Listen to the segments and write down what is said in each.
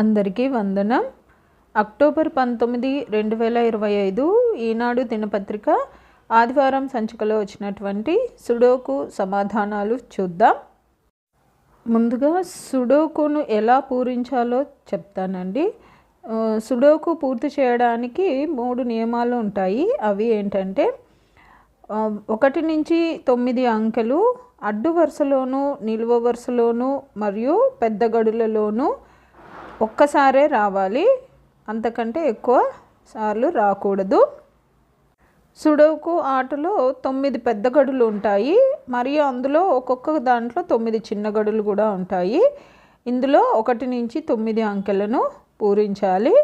అందరికీ వందనం. అక్టోబర్ పంతొమ్మిది రెండు వేల ఇరవై ఐదు ఈనాడు దినపత్రిక ఆదివారం సంచికలో వచ్చినటువంటి సుడోకు సమాధానాలు చూద్దాం. ముందుగా సుడోకును ఎలా పూరించాలో చెప్తానండి. సుడోకు పూర్తి చేయడానికి మూడు నియమాలు ఉంటాయి. అవి ఏంటంటే ఒకటి నుంచి తొమ్మిది అంకెలు అడ్డు వరుసలోను నిలువ వరుసలోను మరియు పెద్ద గడులలోనూ ఒక్కసారే రావాలి. అంతకంటే ఎక్కువ సార్లు రాకూడదు. సుడోకు ఆటలో తొమ్మిది పెద్ద గడులు ఉంటాయి. మరియు అందులో ఒక్కొక్క దాంట్లో తొమ్మిది చిన్న గడులు కూడా ఉంటాయి. ఇందులో ఒకటి నుంచి తొమ్మిది అంకెలను పూరించాలి.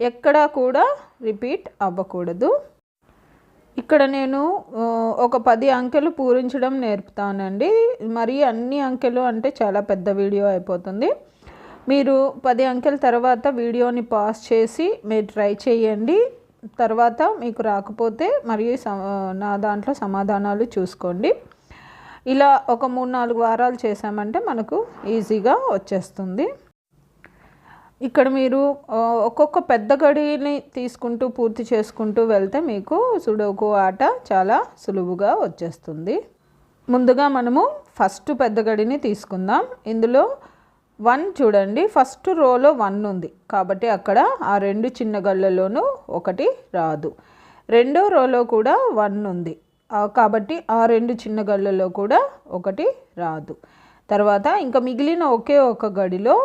ఎక్కడా కూడా రిపీట్ అవ్వకూడదు. ఇక్కడ నేను ఒక పది అంకెలు పూరించడం నేర్పుతానండి. మరి అన్ని అంకెలు అంటే చాలా పెద్ద వీడియో అయిపోతుంది. మీరు పది అంకెల తర్వాత వీడియోని పాస్ చేసి మీరు ట్రై చేయండి. తర్వాత మీకు రాకపోతే మరియు స- నా దాంట్లో సమాధానాలు చూసుకోండి. ఇలా ఒక మూడు నాలుగు వారాలు చేసామంటే మనకు ఈజీగా వచ్చేస్తుంది. ఇక్కడ మీరు ఒక్కొక్క పెద్ద గడిని తీసుకుంటూ పూర్తి చేసుకుంటూ వెళ్తే మీకు సుడోకు ఆట చాలా సులువుగా వచ్చేస్తుంది. ముందుగా మనము ఫస్ట్ పెద్ద గడిని తీసుకుందాం. ఇందులో వన్ చూడండి ఫస్ట్ రోలో వన్ ఉంది. కాబట్టి అక్కడ ఆ రెండు చిన్న గళ్ళలోనూ ఒకటి రాదు. రెండో రోలో కూడా వన్ ఉంది. కాబట్టి ఆ రెండు చిన్న గళ్ళలో కూడా ఒకటి రాదు. తర్వాత ఇంకా మిగిలిన ఒకే ఒక గడిలో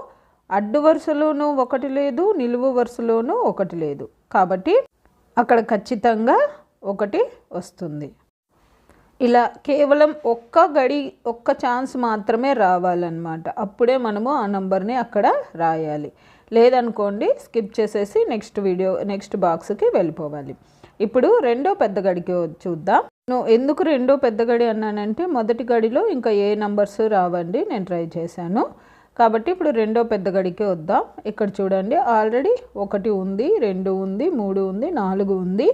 అడ్డు వరుసలోనూ ఒకటి లేదు నిలువు వరుసలోనూ ఒకటి లేదు. కాబట్టి అక్కడ ఖచ్చితంగా ఒకటి వస్తుంది. ఇలా కేవలం ఒక్క గడి ఒక్క ఛాన్స్ మాత్రమే రావాలన్నమాట. అప్పుడే మనము ఆ నంబర్ని అక్కడ రాయాలి. లేదనుకోండి స్కిప్ చేసేసి నెక్స్ట్ వీడియో నెక్స్ట్ బాక్స్కి వెళ్ళిపోవాలి. ఇప్పుడు రెండో పెద్ద గడికి చూద్దాం. నువ్వు ఎందుకు రెండో పెద్ద గడి అన్నానంటే మొదటి గడిలో ఇంకా ఏ నంబర్స్ రావండి నేను ట్రై చేశాను. కాబట్టి ఇప్పుడు రెండో పెద్ద గడికి వద్దాం. ఇక్కడ చూడండి ఆల్రెడీ ఒకటి ఉంది రెండు ఉంది మూడు ఉంది నాలుగు ఉంది.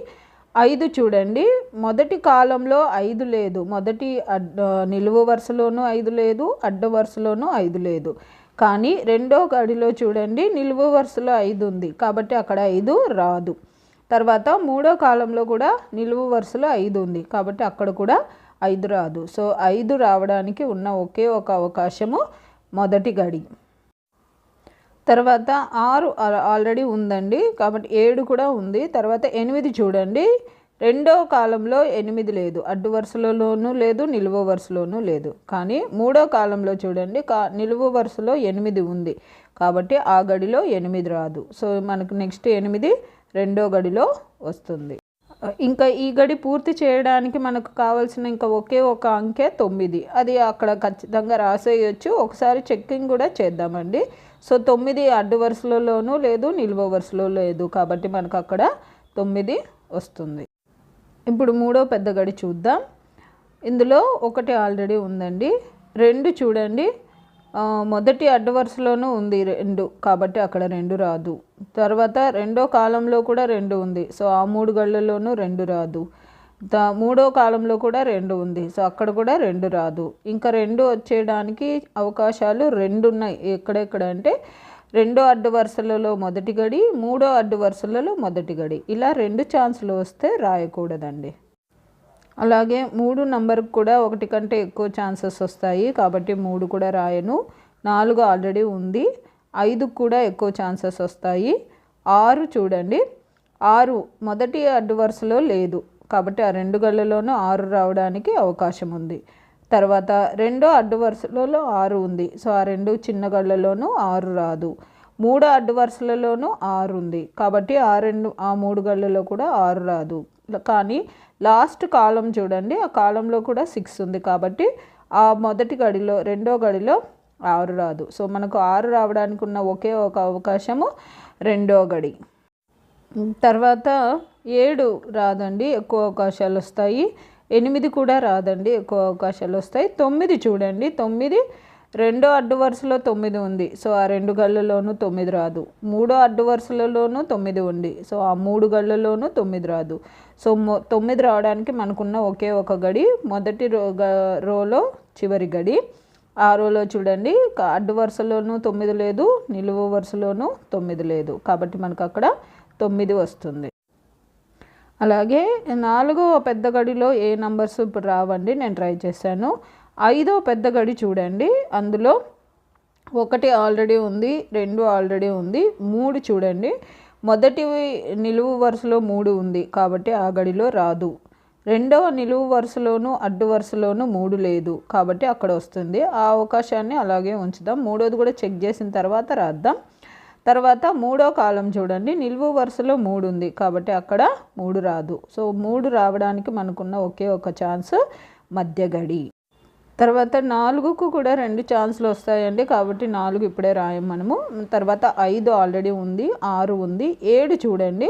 ఐదు చూడండి. మొదటి కాలంలో ఐదు లేదు. మొదటి అడ్ నిలువు వరుసలోనూ ఐదు లేదు. అడ్డ వరుసలోనూ ఐదు లేదు. కానీ రెండో గడిలో చూడండి. నిలువు వరుసలో ఐదు ఉంది. కాబట్టి అక్కడ ఐదు రాదు. తర్వాత మూడో కాలంలో కూడా నిలువు వరుసలో ఐదు ఉంది. కాబట్టి అక్కడ కూడా ఐదు రాదు. సో ఐదు రావడానికి ఉన్న ఒకే ఒక అవకాశము మొదటి గడి. తర్వాత ఆరు ఆల్రెడీ ఉందండి. కాబట్టి ఏడు కూడా ఉంది. తర్వాత ఎనిమిది చూడండి. రెండో కాలంలో ఎనిమిది లేదు. అడ్డు వరుసలోనూ లేదు నిలువ వరుసలోనూ లేదు. కానీ మూడో కాలంలో చూడండి కా నిలువ వరుసలో ఎనిమిది ఉంది. కాబట్టి ఆ గడిలో ఎనిమిది రాదు. సో మనకు నెక్స్ట్ ఎనిమిది రెండో గడిలో వస్తుంది. ఇంకా ఈ గడి పూర్తి చేయడానికి మనకు కావాల్సిన ఇంకా ఒకే ఒక అంకె తొమ్మిది. అది అక్కడ ఖచ్చితంగా రాసేయచ్చు. ఒకసారి చెక్కింగ్ కూడా చేద్దామండి. సో తొమ్మిది అడ్డు వరుసలలోనూ లేదు నిలువ వరుసలో లేదు. కాబట్టి మనకు అక్కడ తొమ్మిది వస్తుంది. ఇప్పుడు మూడో పెద్ద గడి చూద్దాం. ఇందులో ఒకటి ఆల్రెడీ ఉందండి. రెండు చూడండి. మొదటి అడ్డు వరుసలోనూ ఉంది రెండు. కాబట్టి అక్కడ రెండు రాదు. తర్వాత రెండో కాలంలో కూడా రెండు ఉంది. సో ఆ మూడు గళ్ళలోనూ రెండు రాదు. ద మూడో కాలంలో కూడా రెండు ఉంది. సో అక్కడ కూడా రెండు రాదు. ఇంకా రెండు వచ్చేయడానికి అవకాశాలు రెండు ఉన్నాయి. ఎక్కడెక్కడ అంటే రెండో అడ్డు వరుసలలో మొదటి గడి మూడో అడ్డు వరుసలలో మొదటి గడి. ఇలా రెండు ఛాన్సులు వస్తే రాయకూడదండి. అలాగే మూడు నంబర్కి కూడా ఒకటి కంటే ఎక్కువ ఛాన్సెస్ వస్తాయి. కాబట్టి మూడు కూడా రాయను. నాలుగు ఆల్రెడీ ఉంది. ఐదుకు కూడా ఎక్కువ ఛాన్సెస్ వస్తాయి. ఆరు చూడండి. ఆరు మొదటి అడ్డు వరుసలో లేదు. కాబట్టి ఆ రెండు గళ్ళలోనూ ఆరు రావడానికి అవకాశం ఉంది. తర్వాత రెండో అడ్డు వరుసలలో ఆరు ఉంది. సో ఆ రెండు చిన్న గళ్ళలోనూ ఆరు రాదు. మూడో అడ్డు వరుసలలోనూ ఆరు ఉంది. కాబట్టి ఆ రెండు ఆ మూడు గళ్ళలో కూడా ఆరు రాదు. కానీ లాస్ట్ కాలం చూడండి. ఆ కాలంలో కూడా సిక్స్ ఉంది కాబట్టి ఆ మొదటి గడిలో రెండో గడిలో ఆరు రాదు. సో మనకు ఆరు రావడానికి ఉన్న ఒకే ఒక అవకాశము రెండో గడి. తర్వాత ఏడు రాదండి ఎక్కువ అవకాశాలు వస్తాయి. ఎనిమిది కూడా రాదండి ఎక్కువ అవకాశాలు వస్తాయి. తొమ్మిది చూడండి తొమ్మిది రెండో అడ్డు వరుసలో తొమ్మిది ఉంది. సో ఆ రెండు గళ్ళలోనూ తొమ్మిది రాదు. మూడో అడ్డు వరుసలలోనూ తొమ్మిది ఉంది. సో ఆ మూడు గళ్ళలోనూ తొమ్మిది రాదు. సో మొ తొమ్మిది రావడానికి మనకున్న ఒకే ఒక గడి మొదటి రో గ- రోలో చివరి గడి. ఆ రోలో చూడండి అడ్డు వరుసలోనూ తొమ్మిది లేదు నిలువు వరుసలోనూ తొమ్మిది లేదు. కాబట్టి మనకు అక్కడ తొమ్మిది వస్తుంది. అలాగే నాలుగో పెద్ద గడిలో ఏ నంబర్స్ ఇప్పుడు రావండి నేను ట్రై చేశాను. ఐదో పెద్ద గడి చూడండి అందులో ఒకటి ఆల్రెడీ ఉంది రెండు ఆల్రెడీ ఉంది మూడు చూడండి. మొదటి నిలువు వరుసలో మూడు ఉంది కాబట్టి ఆ గడిలో రాదు. రెండవ నిలువు వరుసలోను అడ్డు వరుసలోను మూడు లేదు కాబట్టి అక్కడ వస్తుంది. ఆ అవకాశాన్ని అలాగే ఉంచుదాం. మూడోది కూడా చెక్ చేసిన తర్వాత రాద్దాం. తర్వాత మూడో కాలం చూడండి నిలువు వరుసలో మూడు ఉంది కాబట్టి అక్కడ మూడు రాదు. సో మూడు రావడానికి మనకున్న ఒకే ఒక ఛాన్స్ మధ్య గడి తర్వాత నాలుగుకు కూడా రెండు ఛాన్స్లు వస్తాయండి. కాబట్టి నాలుగు ఇప్పుడే రాయం మనము. తర్వాత ఐదు ఆల్రెడీ ఉంది ఆరు ఉంది ఏడు చూడండి.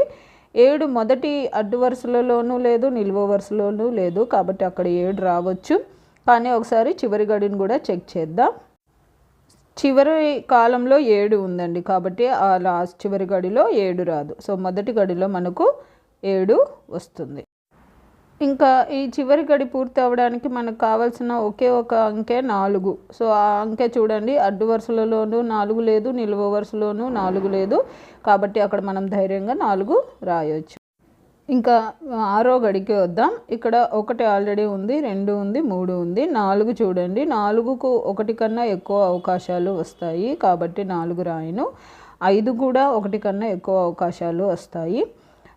ఏడు మొదటి అడ్డు వరుసలలోనూ లేదు నిలువ వరుసలోనూ లేదు. కాబట్టి అక్కడ ఏడు రావచ్చు. కానీ ఒకసారి చివరి గడిని కూడా చెక్ చేద్దాం. చివరి కాలంలో ఏడు ఉందండి. కాబట్టి ఆ లాస్ట్ చివరి గడిలో ఏడు రాదు. సో మొదటి గడిలో మనకు ఏడు వస్తుంది. ఇంకా ఈ చివరి గడి పూర్తి అవ్వడానికి మనకు కావాల్సిన ఒకే ఒక అంకె నాలుగు. సో ఆ అంకె చూడండి. అడ్డు వరుసలలోనూ నాలుగు లేదు నిలువ వరుసలోనూ నాలుగు లేదు. కాబట్టి అక్కడ మనం ధైర్యంగా నాలుగు రాయొచ్చు. ఇంకా ఆరో గడికి వద్దాం. ఇక్కడ ఒకటి ఆల్రెడీ ఉంది రెండు ఉంది మూడు ఉంది. నాలుగు చూడండి. నాలుగుకు ఒకటి కన్నా ఎక్కువ అవకాశాలు వస్తాయి. కాబట్టి నాలుగు రాయను. ఐదు కూడా ఒకటి కన్నా ఎక్కువ అవకాశాలు వస్తాయి.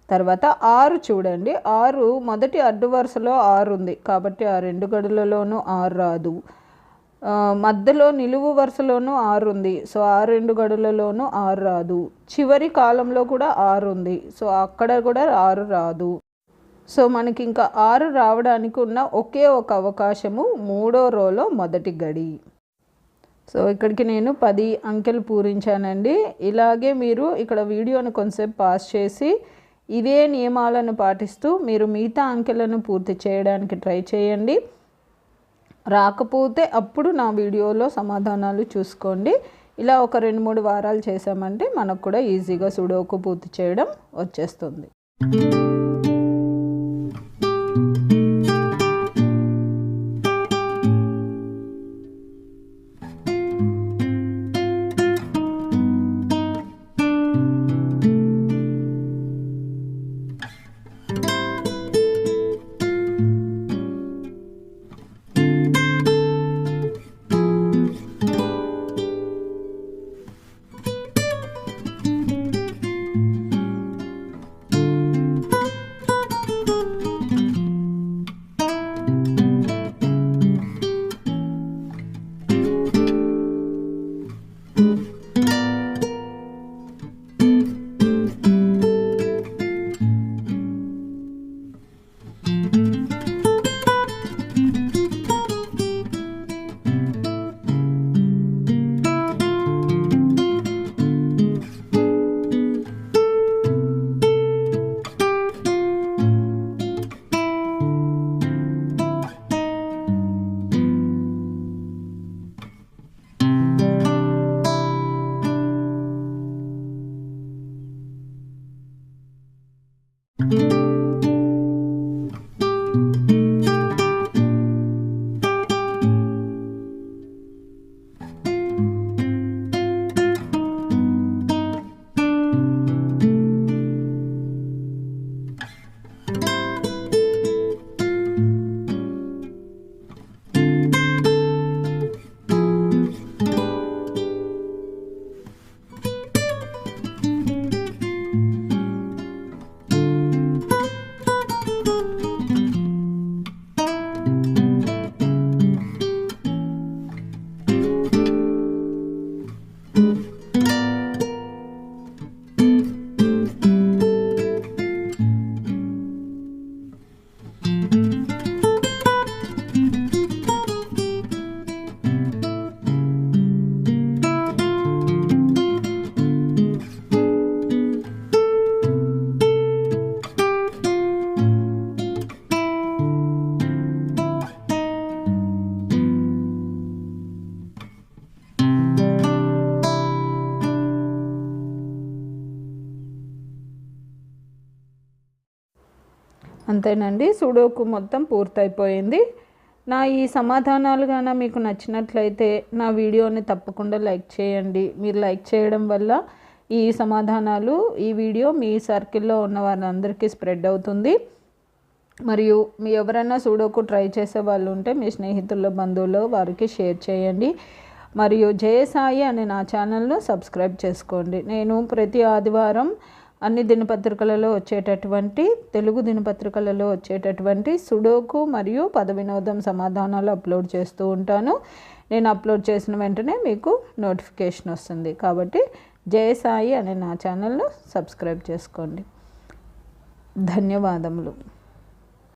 తర్వాత ఆరు చూడండి. ఆరు మొదటి అడ్డు వరుసలో ఆరు ఉంది. కాబట్టి ఆ రెండు గడులలోనూ ఆరు రాదు. మధ్యలో నిలువు వరుసలోనూ ఆరు ఉంది. సో ఆ రెండు గడులలోనూ ఆరు రాదు. చివరి కాలంలో కూడా ఆరు ఉంది. సో అక్కడ కూడా ఆరు రాదు. సో మనకి ఇంకా ఆరు రావడానికి ఉన్న ఒకే ఒక అవకాశము మూడో రోలో మొదటి గడి. సో ఇక్కడికి నేను పది అంకెలు పూరించానండి. ఇలాగే మీరు ఇక్కడ వీడియోను కొంచెంసేపు పాస్ చేసి ఇదే నియమాలను పాటిస్తూ మీరు మిగతా అంకెలను పూర్తి చేయడానికి ట్రై చేయండి. రాకపోతే అప్పుడు నా వీడియోలో సమాధానాలు చూసుకోండి. ఇలా ఒక రెండు మూడు వారాలు చేసామంటే మనకు కూడా ఈజీగా సుడోకు పూర్తి చేయడం వచ్చేస్తుంది. అంతేనండి. సుడోకు మొత్తం పూర్తయిపోయింది. నా ఈ సమాధానాలు గాన మీకు నచ్చినట్లయితే నా వీడియోని తప్పకుండా లైక్ చేయండి. మీరు లైక్ చేయడం వల్ల ఈ సమాధానాలు ఈ వీడియో మీ సర్కిల్లో ఉన్న వారందరికీ స్ప్రెడ్ అవుతుంది. మరియు మీ ఎవరైనా సూడోకు ట్రై చేసే వాళ్ళు ఉంటే మీ స్నేహితుల బంధువులు వారికి షేర్ చేయండి. మరియు జయసాయి అనే నా ఛానల్ను సబ్స్క్రైబ్ చేసుకోండి. నేను ప్రతి ఆదివారం అన్ని దినపత్రికలలో వచ్చేటటువంటి తెలుగు దినపత్రికలలో వచ్చేటటువంటి సుడోకు మరియు పద వినోదం సమాధానాలు అప్లోడ్ చేస్తూ ఉంటాను. నేను అప్లోడ్ చేసిన వెంటనే మీకు నోటిఫికేషన్ వస్తుంది. కాబట్టి జయసాయి అనే నా ఛానల్ను సబ్స్క్రైబ్ చేసుకోండి. ధన్యవాదములు.